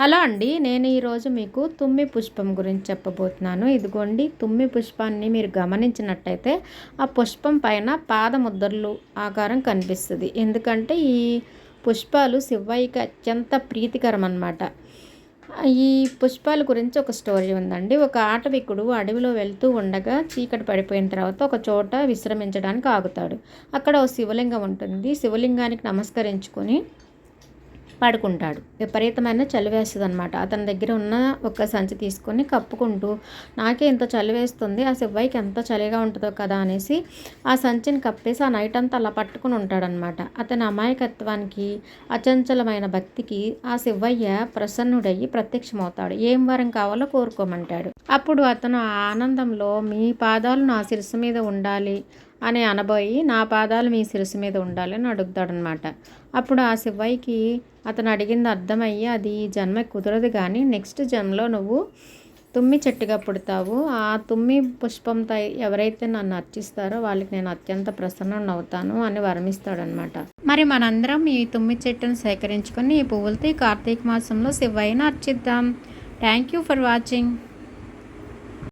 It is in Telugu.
హలో అండి నేను ఈరోజు మీకు తుమ్మి పుష్పం గురించి చెప్పబోతున్నాను. ఇదిగోండి తుమ్మి పుష్పాన్ని మీరు గమనించినట్టయితే ఆ పుష్పం పైన పాదముద్రలు ఆకారం కనిపిస్తుంది. ఎందుకంటే ఈ పుష్పాలు శివయ్యకి అత్యంత ప్రీతికరం అన్నమాట ఈ పుష్పాల గురించి ఒక స్టోరీ ఉందండి. ఒక ఆటవికుడు అడవిలో వెళ్తూ ఉండగా చీకటి పడిపోయిన తర్వాత ఒక చోట విశ్రమించడానికి ఆగుతాడు. అక్కడ ఓ శివలింగం ఉంటుంది. శివలింగానికి నమస్కరించుకొని పడుకుంటాడు విపరీతమైన చలి వేస్తుంది అనమాట అతని దగ్గర ఉన్న ఒక సంచి తీసుకొని కప్పుకుంటూ నాకే ఇంత చలి వేస్తుంది ఆ శివయ్యకి ఎంత చలిగా ఉంటుందో కదా అనేసి ఆ సంచిని కప్పేసి ఆ నైట్ అంతా అలా పట్టుకుని ఉంటాడనమాట అతని అమాయకత్వానికి అచంచలమైన భక్తికి ఆ శివయ్య ప్రసన్నుడయ్యి ప్రత్యక్షమవుతాడు. ఏం వరం కావాలో కోరుకోమంటాడు. అప్పుడు అతను ఆనందంలో మీ పాదాలు నా శిరస్సు మీద ఉండాలి అని అనబోయి నా పాదాలు మీ శిరస్సు మీద ఉండాలి అని అడుగుతాడనమాట అప్పుడు ఆ శివయ్యకి అతను అడిగింది అర్థమయ్యి అది జన్మ కుదరదు కానీ నెక్స్ట్ జన్మలో నువ్వు తుమ్మి చెట్టుగా పుడతావు. ఆ తుమ్మి పుష్పంతో ఎవరైతే నన్ను అర్చిస్తారో వాళ్ళకి నేను అత్యంత ప్రసన్నం అవుతాను అని వరమిస్తాడనమాట మరి మనందరం ఈ తుమ్మి చెట్టును సేకరించుకొని ఈ పువ్వులతో ఈ కార్తీక మాసంలో శివయ్యను అర్చిద్దాం. Thank you for watching